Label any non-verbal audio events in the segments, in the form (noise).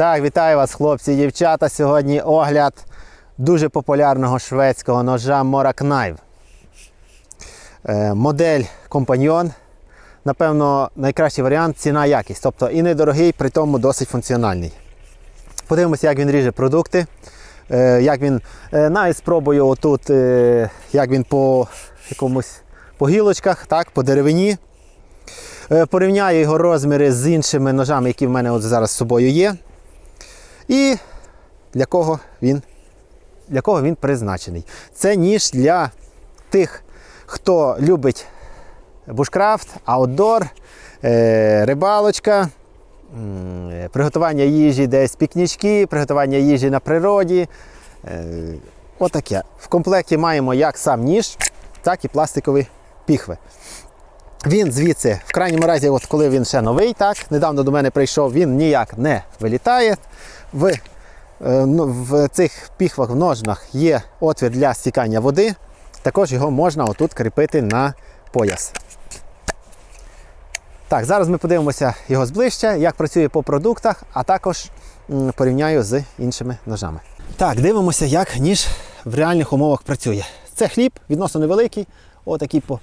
Так, вітаю вас, хлопці і дівчата. Сьогодні огляд дуже популярного шведського ножа Mora Knife. Е, Модель компаньйон. Напевно, найкращий варіант ціна якість. Тобто і недорогий, при тому досить функціональний. Подивимося, як він ріже продукти. е, Як він е, навіть спробую отут, як він по якомусь по гілочках, так, по деревині. Порівняю його розміри з іншими ножами, які в мене от зараз з собою є. І для кого він, для кого він призначений. Це ніж для тих, хто любить бушкрафт, аутдор, е, рибалочка, е, приготування їжі десь пікнічки, приготування їжі на природі. Е, Отаке. В комплекті маємо як сам ніж, так і пластикові піхви. Він звідси, в крайньому разі, от коли він ще новий, так, недавно до мене прийшов, він ніяк не вилітає. В, е, ну, в цих піхвах в ножнах є отвір для стікання води. Також його можна отут кріпити на пояс. Так, зараз ми подивимося його зближче, як працює по продуктах, а також порівняю з іншими ножами. Так, дивимося, як ніж в реальних умовах працює. Це хліб, відносно невеликий, отакий по,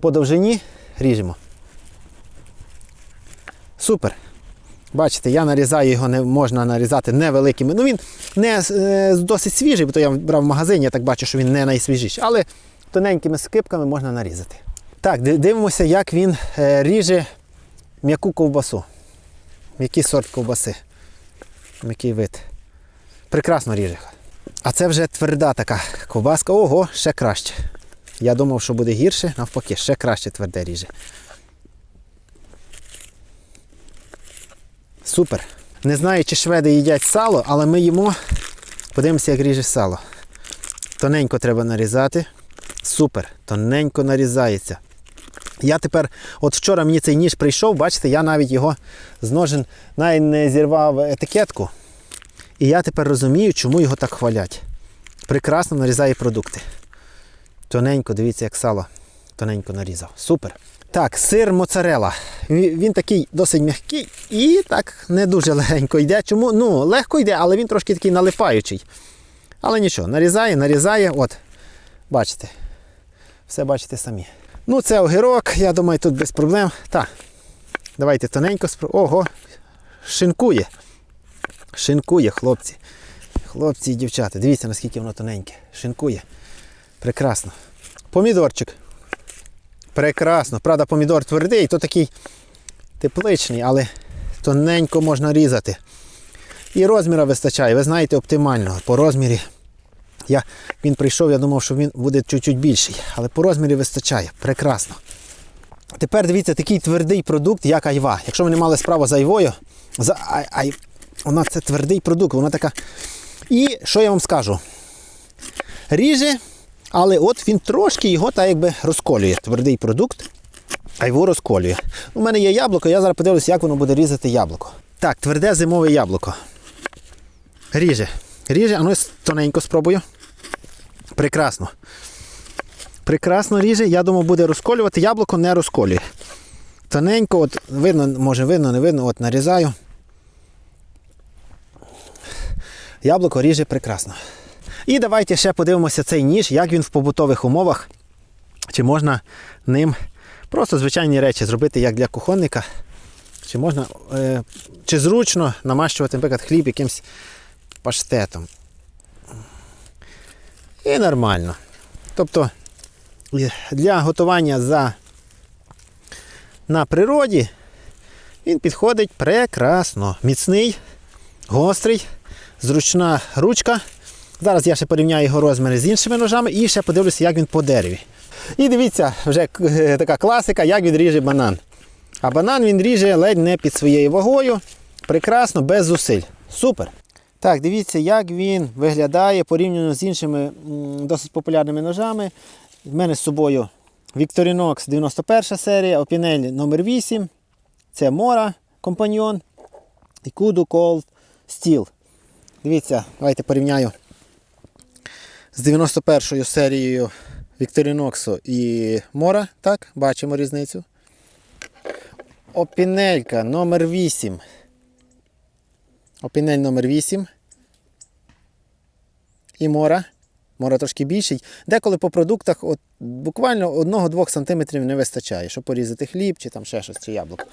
по довжині ріжемо. Супер. Бачите, я нарізаю його, не можна нарізати невеликими. Ну він не е, досить свіжий, бо то я брав в магазині, я так бачу, що він не найсвіжіший. Але тоненькими скипками можна нарізати. Так, дивимося, як він е, ріже м'яку ковбасу. Який сорт ковбаси. Який вид. Прекрасно ріже. А це вже тверда така ковбаска. Ого, ще краще. Я думав, що буде гірше, навпаки, ще краще тверде ріже. Супер. Не знаю, чи шведи їдять сало, але ми їмо. Подивимося, як ріже сало. Тоненько треба нарізати. Супер. Тоненько нарізається. Я тепер, от вчора мені цей ніж прийшов, бачите, я навіть його з ножен навіть не зірвав етикетку. І я тепер розумію, чому його так хвалять. Прекрасно нарізає продукти. Тоненько, дивіться, як сало. Тоненько нарізав. Супер. Так, сир моцарела. Він, такий досить м'який і так не дуже легенько йде. Чому? Ну, легко йде, але він трошки такий налипаючий. Але нічого, нарізає, нарізає. От, бачите. Все бачите самі. Ну, це огірок, я думаю, тут без проблем. Так. Давайте тоненько спробуємо. Ого, шинкує. Шинкує, хлопці. Хлопці і дівчата. Дивіться, наскільки воно тоненьке. Шинкує. Прекрасно. Помідорчик. Прекрасно. Правда, помідор твердий, то такий тепличний, але тоненько можна різати. І розміра вистачає, ви знаєте, оптимального. По розмірі. Я, він прийшов, я думав, що він буде чуть-чуть більший, але по розмірі вистачає. Прекрасно. Тепер дивіться, такий твердий продукт, як айва. Якщо ви не мали справу з айвою, за, ай, ай, вона це твердий продукт, вона така. І що я вам скажу? Ріже, але от він трошки його так якби розколює. Твердий продукт, айву розколює. У мене є яблуко, я зараз подивлюся, як воно буде різати яблуко. Так, тверде зимове яблуко. Ріже. Ріже, а ну тоненько спробую. Прекрасно. Прекрасно ріже, я думаю, буде розколювати. Яблуко не розколює. Тоненько, от видно, може видно, не видно, от нарізаю. Яблуко ріже прекрасно. І давайте ще подивимося цей ніж, як він в побутових умовах. Чи можна ним просто звичайні речі зробити як для кухонника. Чи можна, е, чи зручно намащувати, наприклад, хліб якимсь паштетом. І нормально. Тобто для готування за на природі він підходить прекрасно. Міцний, гострий, зручна ручка. Зараз я ще порівняю його розміри з іншими ножами і ще подивлюся, як він по дереві. І дивіться, вже е, така класика, як він ріже банан. А банан він ріже ледь не під своєю вагою. Прекрасно, без зусиль. Супер. Так, дивіться, як він виглядає порівняно з іншими досить популярними ножами. В мене з собою Victorinox 91 серія, Opinel номер 8 Це Mora компаньйон і Kudu Cold Steel. Дивіться, давайте порівняю з 91-ю серією Victorinox і Mora. Так, бачимо різницю. Опінелька номер 8 Опінель номер 8. І мора. Мора трошки більший. Деколи по продуктах от, буквально 1-2 см не вистачає, щоб порізати хліб чи там ще щось, чи яблуко.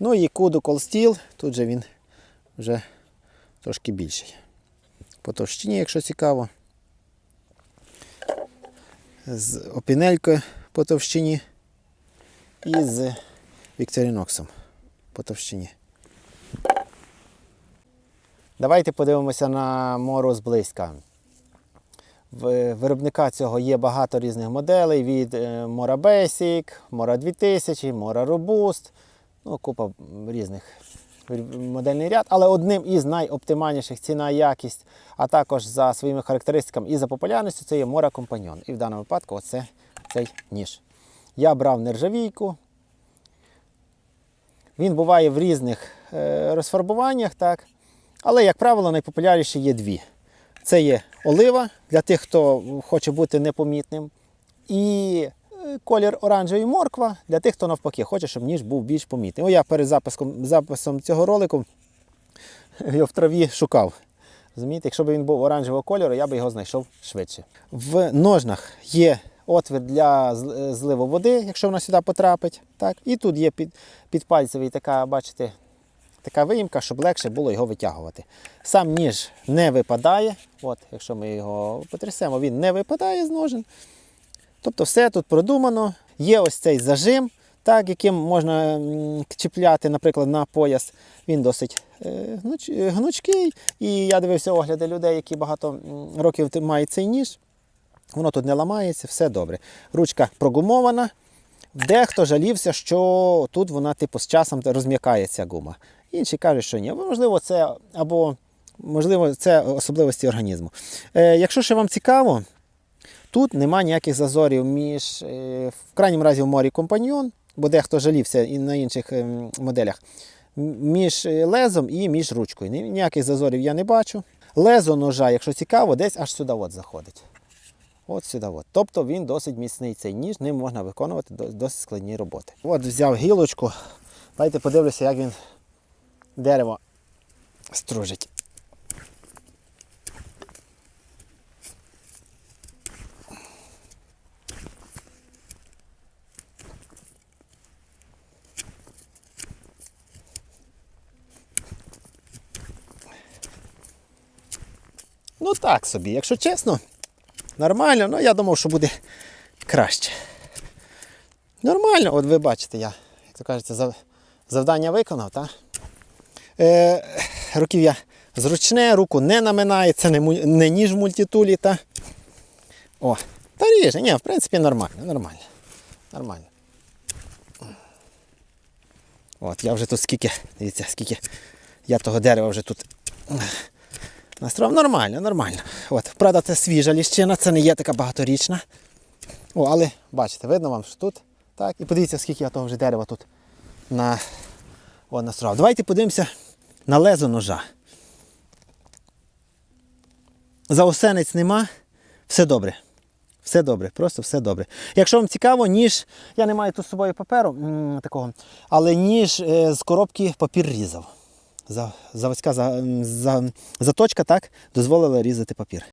Ну і куду колстіл, тут же він вже трошки більший. По товщині, якщо цікаво. З опінелькою по товщині і з Вікторіноксом по товщині. Давайте подивимося на мору зблизька. В виробника цього є багато різних моделей від е, Mora Basic, Mora 2000, Mora Robust, ну, купа різних модельний ряд, але одним із найоптимальніших ціна якість, а також за своїми характеристиками і за популярністю це є Mora Companion. І в даному випадку оце цей ніж. Я брав нержавійку. Він буває в різних е, розфарбуваннях, так? але, як правило, найпопулярніші є дві. Це є олива для тих, хто хоче бути непомітним. І колір оранжевий морква для тих, хто навпаки хоче, щоб ніж був більш помітний. О, я перед записком, записом цього ролику (laughs) його в траві шукав. Розумієте, якщо б він був оранжевого кольору, я б його знайшов швидше. В ножнах є отвір для е, зливу води, якщо вона сюди потрапить. Так? І тут є під, підпальцевий така, бачите, така виїмка, щоб легше було його витягувати. Сам ніж не випадає. От, якщо ми його потрясемо, він не випадає з ножен. Тобто все тут продумано. Є ось цей зажим, так, яким можна чіпляти, наприклад, на пояс. Він досить е, е, гнучкий. І я дивився огляди людей, які багато років мають цей ніж. Воно тут не ламається, все добре. Ручка прогумована. Дехто жалівся, що тут вона типу з часом розм'якається гума. Інші кажуть, що ні. Можливо, це або можливо, це особливості організму. Е, якщо ще вам цікаво, тут нема ніяких зазорів між, е, в крайньому разі в морі компаньйон, бо дехто жалівся і на інших ем, моделях, між е, лезом і між ручкою. Ніяких зазорів я не бачу. Лезо ножа, якщо цікаво, десь аж сюди от заходить. От сюди. От. Тобто він досить міцний цей ніж, ним можна виконувати досить складні роботи. От взяв гілочку. Давайте подивлюся, як він дерево стружить. Ну так собі, якщо чесно, нормально, ну я думав, що буде краще. Нормально, от ви бачите, я, як то кажеться, завдання виконав, так? Е, руків'я зручне, руку не наминає, це не, не ніж в мультитулі, та. О, та ріже, ні, в принципі, нормально, нормально. Нормально. От, я вже тут скільки, дивіться, скільки я того дерева вже тут Настрав нормально, нормально. От, правда, це свіжа ліщина, це не є така багаторічна. О, але бачите, видно вам, що тут. Так, і подивіться, скільки я того вже дерева тут на, о, настрав. Давайте подивимося на лезо ножа. Заосенець нема, все добре. Все добре, просто все добре. Якщо вам цікаво, ніж, я не маю тут з собою паперу такого, але ніж е, з коробки папір різав. За- Заводська заточка так дозволила різати папір.